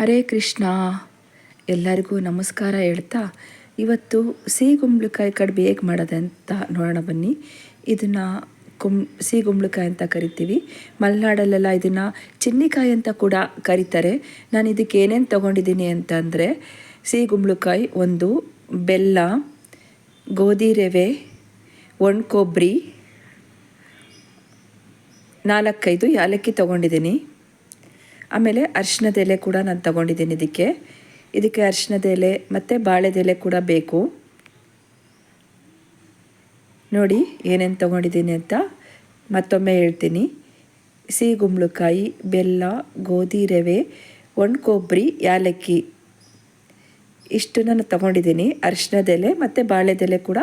ಹರೇ ಕೃಷ್ಣ. ಎಲ್ಲರಿಗೂ ನಮಸ್ಕಾರ ಹೇಳ್ತಾ, ಇವತ್ತು ಸಿಹಿ ಗುಂಬಳಕಾಯಿ ಕಡುಬು ಹೇಗೆ ಮಾಡೋದೆ ಅಂತ ನೋಡೋಣ ಬನ್ನಿ. ಇದನ್ನು ಕುಂ ಸಿಹಿ ಅಂತ ಕರಿತೀವಿ. ಮಲೆನಾಡಲ್ಲೆಲ್ಲ ಇದನ್ನು ಚಿನ್ನಿಕಾಯಿ ಅಂತ ಕೂಡ ಕರೀತಾರೆ. ನಾನು ಇದಕ್ಕೆ ಏನೇನು ತೊಗೊಂಡಿದ್ದೀನಿ ಅಂತಂದರೆ ಸಿಹಿ ಒಂದು ಬೆಲ್ಲ, ಗೋಧಿ ರವೆ, ಒಣ ಕೊಬ್ಬರಿ ನಾಲ್ಕೈದು ಯಾಲಕ್ಕಿ ತೊಗೊಂಡಿದ್ದೀನಿ. ಆಮೇಲೆ ಅರಿಶಿನದ ಎಲೆ ಕೂಡ ನಾನು ತಗೊಂಡಿದ್ದೀನಿ ಇದಕ್ಕೆ. ಇದಕ್ಕೆ ಅರಿಶಿನದ ಎಲೆ ಮತ್ತು ಬಾಳೆದೆಲೆ ಕೂಡ ಬೇಕು. ನೋಡಿ ಏನೇನು ತೊಗೊಂಡಿದ್ದೀನಿ ಅಂತ ಮತ್ತೊಮ್ಮೆ ಹೇಳ್ತೀನಿ. ಸಿಹಿ ಗುಂಬಳಕಾಯಿ ಬೆಲ್ಲ, ಗೋಧಿ ರವೆ ಒಣ ಕೊಬ್ಬರಿ ಯಾಲಕ್ಕಿ. ಇಷ್ಟು ನಾನು ತೊಗೊಂಡಿದ್ದೀನಿ ಅರಿಶಿನದೆಲೆ ಮತ್ತು ಬಾಳೆದೆಲೆ ಕೂಡ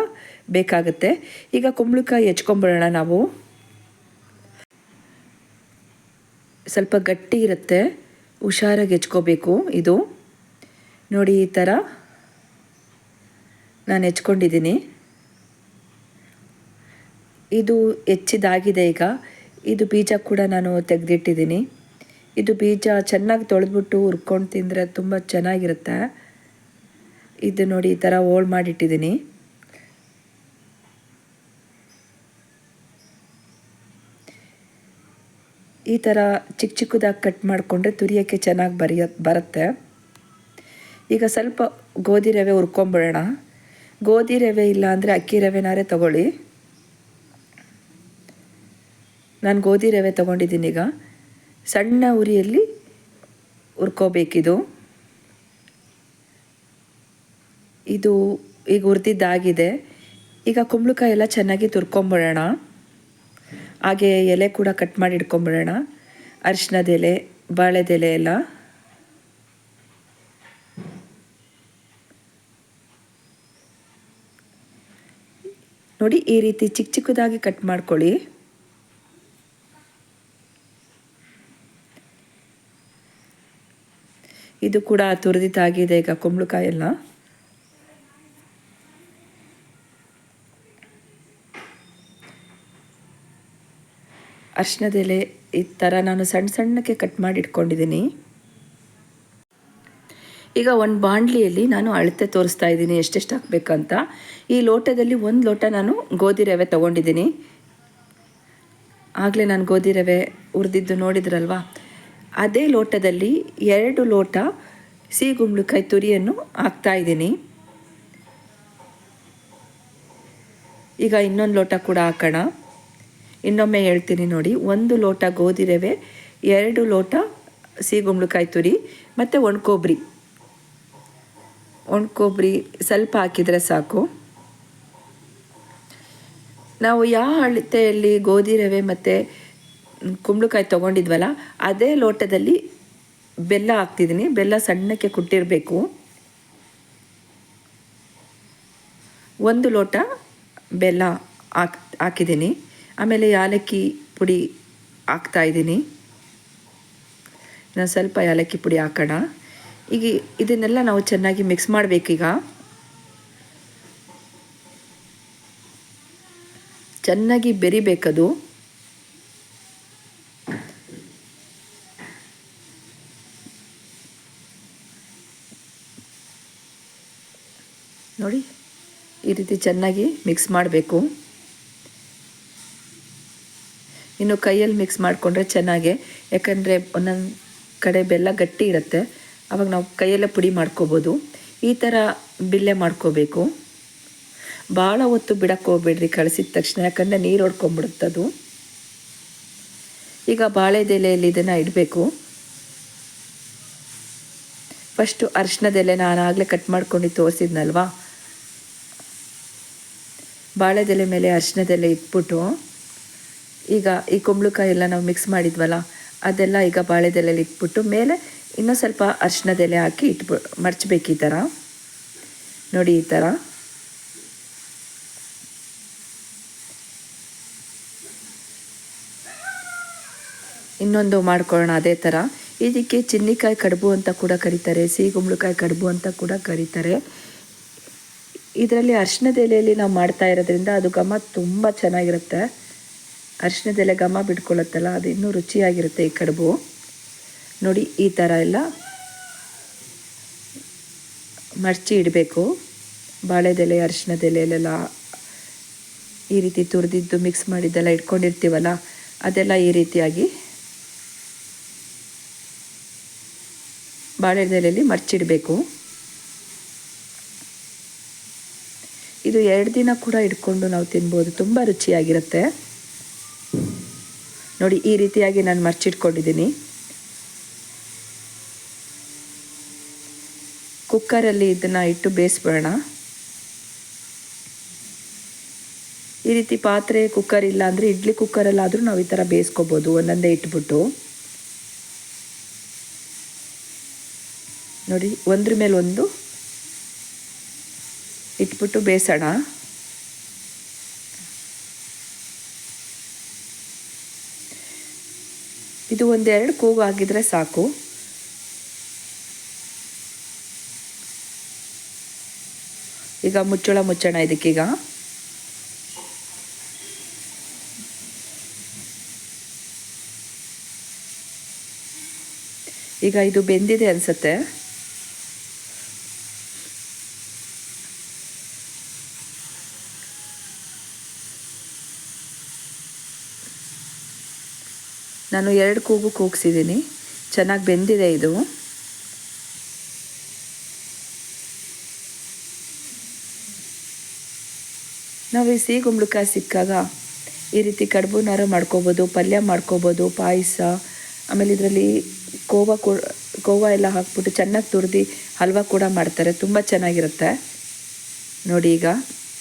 ಬೇಕಾಗುತ್ತೆ. ಈಗ ಕುಂಬಳಕಾಯಿ ಹೆಚ್ಕೊಂಬಿಡೋಣ ನಾವು. ಸ್ವಲ್ಪ ಗಟ್ಟಿ ಇರುತ್ತೆ. ಹುಷಾರಾಗಿ ಹೆಚ್ಕೋಬೇಕು ಇದು. ನೋಡಿ ಈ ಥರ ನಾನು ಹೆಚ್ಕೊಂಡಿದ್ದೀನಿ. ಇದು ಹೆಚ್ಚಿದಾಗಿದೆ ಈಗ. ಇದು ಬೀಜ ಕೂಡ ನಾನು ತೆಗೆದಿಟ್ಟಿದ್ದೀನಿ. ಇದು ಬೀಜ ಚೆನ್ನಾಗಿ ತೊಳೆದ್ಬಿಟ್ಟು ಹುರ್ಕೊಂಡು ತಿಂದರೆ ತುಂಬ ಚೆನ್ನಾಗಿರುತ್ತೆ. ಇದು ನೋಡಿ ಈ ಥರ ಹೋಳು ಮಾಡಿಟ್ಟಿದ್ದೀನಿ. ಈ ಥರ ಚಿಕ್ಕ ಚಿಕ್ಕದಾಗಿ ಕಟ್ ಮಾಡಿಕೊಂಡ್ರೆ ತುರಿಯೋಕ್ಕೆ ಚೆನ್ನಾಗಿ ಬರೆಯ ಬರುತ್ತೆ. ಈಗ ಸ್ವಲ್ಪ ಗೋಧಿ ರವೆ ಹುರ್ಕೊಂಬಿಡೋಣ. ಗೋಧಿ ರವೆ ಇಲ್ಲ ಅಂದರೆ ಅಕ್ಕಿ ರವೆನಾರೇ ತಗೊಳ್ಳಿ. ನಾನು ಗೋಧಿ ರವೆ ತೊಗೊಂಡಿದ್ದೀನಿ ಈಗ. ಸಣ್ಣ ಉರಿಯಲ್ಲಿ ಹುರ್ಕೋಬೇಕಿದು. ಇದು ಈಗ ಹುರಿದಿದ್ದಾಗಿದೆ. ಈಗ ಕುಂಬಳಕಾಯಿ ಎಲ್ಲ ಚೆನ್ನಾಗಿ ತುರ್ಕೊಂಬಿಡೋಣ. ಹಾಗೆ ಎಲೆ ಕೂಡ ಕಟ್ ಮಾಡಿ ಇಟ್ಕೊಂಬಿಡೋಣ. ಅರಿಶಿನದೆಲೆ ಬಾಳೆದೆಲೆ ಎಲ್ಲ. ನೋಡಿ ಈ ರೀತಿ ಚಿಕ್ಕ ಚಿಕ್ಕದಾಗಿ ಕಟ್ ಮಾಡ್ಕೊಳ್ಳಿ. ಇದು ಕೂಡ ತುರಿದಿತ್ತಾಗಿದೆ ಈಗ ಕುಂಬಳಕಾಯಿ ಎಲ್ಲ. ಅರ್ಶಿನದ ಎಲೆ ಈ ಥರ ನಾನು ಸಣ್ಣ ಸಣ್ಣಕ್ಕೆ ಕಟ್ ಮಾಡಿ ಇಟ್ಕೊಂಡಿದ್ದೀನಿ ಈಗ ಒಂದು ಬಾಣಲಿಯಲ್ಲಿ ನಾನು ಅಳತೆ ತೋರಿಸ್ತಾ ಇದ್ದೀನಿ ಎಷ್ಟೆಷ್ಟು ಹಾಕಬೇಕಂತ. ಈ ಲೋಟದಲ್ಲಿ ಒಂದು ಲೋಟ ನಾನು ಗೋಧಿ ರವೆ ತೊಗೊಂಡಿದ್ದೀನಿ. ಆಗಲೇ ನಾನು ಗೋಧಿ ರವೆ ಉರಿದಿದ್ದು ನೋಡಿದ್ರಲ್ವಾ? ಅದೇ ಲೋಟದಲ್ಲಿ ಎರಡು ಲೋಟ ಸಿಹಿ ತುರಿಯನ್ನು ಹಾಕ್ತಾ ಇದ್ದೀನಿ. ಈಗ ಇನ್ನೊಂದು ಲೋಟ ಕೂಡ ಹಾಕೋಣ. ಇನ್ನೊಮ್ಮೆ ಹೇಳ್ತೀನಿ ನೋಡಿ. ಒಂದು ಲೋಟ ಗೋಧಿ ರವೆ, ಎರಡು ಲೋಟ ಸಿಗುಂಬಳಕಾಯಿ ತುರಿ, ಮತ್ತು ಒಣಕೊಬ್ಬರಿ ಒಣಕೊಬ್ಬರಿ ಸ್ವಲ್ಪ ಹಾಕಿದರೆ ಸಾಕು. ನಾವು ಯಾವ ಅಳತೆಯಲ್ಲಿ ಗೋಧಿ ರವೆ ಮತ್ತು ಕುಂಬಳಕಾಯಿ ತೊಗೊಂಡಿದ್ವಲ್ಲ, ಅದೇ ಲೋಟದಲ್ಲಿ ಬೆಲ್ಲ ಹಾಕ್ತಿದ್ದೀನಿ. ಬೆಲ್ಲ ಸಣ್ಣಕ್ಕೆ ಕುಟ್ಟಿರಬೇಕು. ಒಂದು ಲೋಟ ಬೆಲ್ಲ ಹಾಕ್ ಹಾಕಿದ್ದೀನಿ. ಆಮೇಲೆ ಯಾಲಕ್ಕಿ ಪುಡಿ ಹಾಕ್ತಾಯಿದ್ದೀನಿ ನಾನು ಸ್ವಲ್ಪ ಯಾಲಕ್ಕಿ ಪುಡಿ ಹಾಕೋಣ. ಈಗ ಇದನ್ನೆಲ್ಲ ನಾವು ಚೆನ್ನಾಗಿ ಮಿಕ್ಸ್ ಮಾಡಬೇಕೀಗ ಚೆನ್ನಾಗಿ ಬೆರಿಬೇಕದು. ನೋಡಿ, ಈ ರೀತಿ ಚೆನ್ನಾಗಿ ಮಿಕ್ಸ್ ಮಾಡಬೇಕು. ಇನ್ನು ಕೈಯಲ್ಲಿ ಮಿಕ್ಸ್ ಮಾಡಿಕೊಂಡ್ರೆ ಚೆನ್ನಾಗೆ. ಯಾಕಂದರೆ ಒಂದೊಂದು ಕಡೆ ಬೆಲ್ಲ ಗಟ್ಟಿ ಇರುತ್ತೆ. ಆವಾಗ ನಾವು ಕೈಯಲ್ಲೇ ಪುಡಿ ಮಾಡ್ಕೋಬೋದು. ಈ ಥರ ಬಿಲ್ಲೆ ಮಾಡ್ಕೋಬೇಕು. ಭಾಳ ಹೊತ್ತು ಬಿಡಕ್ಕೆ ಹೋಗ್ಬೇಡ್ರಿ ಕಳಿಸಿದ ತಕ್ಷಣ. ಯಾಕಂದರೆ ನೀರು ಹೊಡ್ಕೊಂಬಿಡುತ್ತದು ಈಗ ಬಾಳೆದೆಲೆಯಲ್ಲಿ ಇದನ್ನು ಇಡಬೇಕು. ಫಸ್ಟು ಅರಿಶಿನದೆಲೆ ನಾನು ಆಗಲೇ ಕಟ್ ಮಾಡ್ಕೊಂಡು ತೋರಿಸಿದ್ನಲ್ವಾ? ಬಾಳೆದೆಲೆ ಮೇಲೆ ಅರಿಶಿನದೆಲೆ ಇಟ್ಬಿಟ್ಟು ಈಗ ಈ ಕುಂಬಳಕಾಯಿ ಎಲ್ಲ ನಾವು ಮಿಕ್ಸ್ ಮಾಡಿದ್ವಲ್ಲ, ಅದೆಲ್ಲ ಈಗ ಬಾಳೆದೆಲೆಯಲ್ಲಿ ಇಟ್ಬಿಟ್ಟು ಮೇಲೆ ಇನ್ನೂ ಸ್ವಲ್ಪ ಅರ್ಶಿನದೆಲೆ ಹಾಕಿ ಇಟ್ಬಿ ಮರ್ಚಬೇಕು ಈ ಥರ. ನೋಡಿ ಈ ಥರ. ಇನ್ನೊಂದು ಮಾಡ್ಕೊಳ್ಳೋಣ ಅದೇ ಥರ. ಇದಕ್ಕೆ ಚಿನ್ನಿಕಾಯಿ ಕಡುಬು ಅಂತ ಕೂಡ ಕರೀತಾರೆ, ಸಿಹಿ ಕುಂಬಳಕಾಯಿ ಕಡುಬು ಅಂತ ಕೂಡ ಕರೀತಾರೆ. ಇದರಲ್ಲಿ ಅರ್ಶಿನದೆಲೆಯಲ್ಲಿ ನಾವು ಮಾಡ್ತಾ ಇರೋದ್ರಿಂದ ಅದು ಘಮ ತುಂಬ ಚೆನ್ನಾಗಿರುತ್ತೆ. ಅರಿಶಿನದೆಲೆ ಘಮ ಬಿಟ್ಕೊಳ್ಳುತ್ತಲ್ಲ, ಅದು ಇನ್ನೂ ರುಚಿಯಾಗಿರುತ್ತೆ ಈ ಕಡುಬು. ನೋಡಿ, ಈ ಥರ ಎಲ್ಲ ಮರ್ಚಿ ಇಡಬೇಕು. ಬಾಳೆದೆಲೆ ಅರಿಶಿನದೆಲೆಯಲ್ಲೆಲ್ಲ ಈ ರೀತಿ ತುರಿದಿದ್ದು ಮಿಕ್ಸ್ ಮಾಡಿದ್ದೆಲ್ಲ ಇಟ್ಕೊಂಡಿರ್ತೀವಲ್ಲ, ಅದೆಲ್ಲ ಈ ರೀತಿಯಾಗಿ ಬಾಳೆದೆಲೆಯಲ್ಲಿ ಮರ್ಚಿಡಬೇಕು ಇದು ಎರಡು ದಿನ ಕೂಡ ಇಟ್ಕೊಂಡು ನಾವು ತಿನ್ಬೋದು, ತುಂಬ ರುಚಿಯಾಗಿರುತ್ತೆ. ನೋಡಿ, ಈ ರೀತಿಯಾಗಿ ನಾನು ಮರ್ಚಿಟ್ಕೊಂಡಿದ್ದೀನಿ. ಕುಕ್ಕರಲ್ಲಿ ಇದನ್ನು ಇಟ್ಟು ಬೇಯಿಸ್ಬಿಡೋಣ. ಈ ರೀತಿ ಪಾತ್ರೆ, ಕುಕ್ಕರ್ ಇಲ್ಲ ಅಂದರೆ ಇಡ್ಲಿ ಕುಕ್ಕರಲ್ಲಾದರೂ ನಾವು ಈ ಥರ ಬೇಯಿಸ್ಕೋಬೋದು, ಒಂದೊಂದೇ ಇಟ್ಬಿಟ್ಟು. ನೋಡಿ, ಒಂದ್ರ ಮೇಲೆ ಒಂದು ಇಟ್ಬಿಟ್ಟು ಬೇಯಿಸೋಣ. ಇದು ಒಂದೆರಡು ಕೂಗು ಆಗಿದ್ರೆ ಸಾಕು. ಈಗ ಮುಚ್ಚಳ ಮುಚ್ಚೋಣ ಇದಕ್ಕೀಗ. ಈಗ ಇದು ಬೆಂದಿದೆ ಅನಿಸುತ್ತೆ. ನಾನು ಎರಡು ಕೂಗು ಕೂಗಿಸಿದ್ದೀನಿ. ಚೆನ್ನಾಗಿ ಬೆಂದಿದೆ ಇದು. ನಾವು ಈ ಸಿಹಿ ಕುಂಬಳಕಾಯಿ ಸಿಕ್ಕಾಗ ಈ ರೀತಿ ಕಡ್ಬುನಾರ ಮಾಡ್ಕೋಬೋದು, ಪಲ್ಯ ಮಾಡ್ಕೋಬೋದು, ಪಾಯಸ, ಆಮೇಲೆ ಇದರಲ್ಲಿ ಕೋವಾ ಕೂ, ಕೋವಾ ಎಲ್ಲ ಹಾಕ್ಬಿಟ್ಟು ಚೆನ್ನಾಗಿ ತುರಿದು ಹಲ್ವಾ ಕೂಡ ಮಾಡ್ತಾರೆ. ತುಂಬ ಚೆನ್ನಾಗಿರುತ್ತೆ. ನೋಡಿ ಈಗ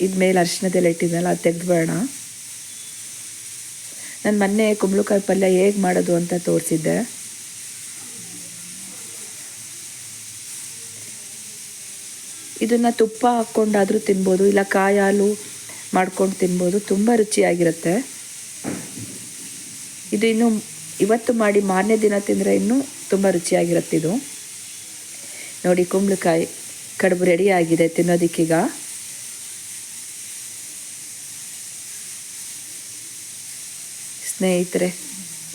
ಇದು ಮೇಲೆ ಅರಿಶಿನದೆಲ್ಲ ಅದು ತೆಗೆದುಬೇಡ. ನಾನು ಮೊನ್ನೆ ಕುಂಬಳಕಾಯಿ ಪಲ್ಯ ಹೇಗೆ ಮಾಡೋದು ಅಂತ ತೋರಿಸಿದ್ದೆ. ಇದನ್ನು ತುಪ್ಪ ಹಾಕ್ಕೊಂಡಾದರೂ ತಿನ್ಬೋದು, ಇಲ್ಲ ಕಾಯಿ ಹಾಲು ಮಾಡ್ಕೊಂಡು ತಿನ್ಬೋದು, ತುಂಬ ರುಚಿಯಾಗಿರುತ್ತೆ. ಇದು ಇನ್ನು ಇವತ್ತು ಮಾಡಿ ಮಾರನೇ ದಿನ ತಿಂದರೆ ಇನ್ನೂ ತುಂಬ ರುಚಿಯಾಗಿರುತ್ತೆ ಇದು. ನೋಡಿ ಕುಂಬಳಕಾಯಿ ಕಡುಬು ರೆಡಿ ಆಗಿದೆ ತಿನ್ನೋದಕ್ಕೀಗ. ಸ್ನೇಹಿತರೆ,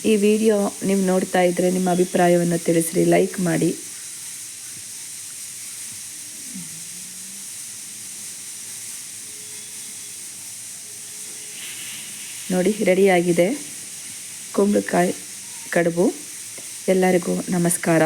ಈ ವಿಡಿಯೋ ನೀವು ನೋಡ್ತಾ ಇದ್ದರೆ ನಿಮ್ಮ ಅಭಿಪ್ರಾಯವನ್ನು ತಿಳಿಸ್ರಿ, ಲೈಕ್ ಮಾಡಿ. ನೋಡಿ, ರೆಡಿಯಾಗಿದೆ. ಕುಂಬಳಕಾಯಿ ಕಡುಬು. ಎಲ್ಲರಿಗೂ ನಮಸ್ಕಾರ.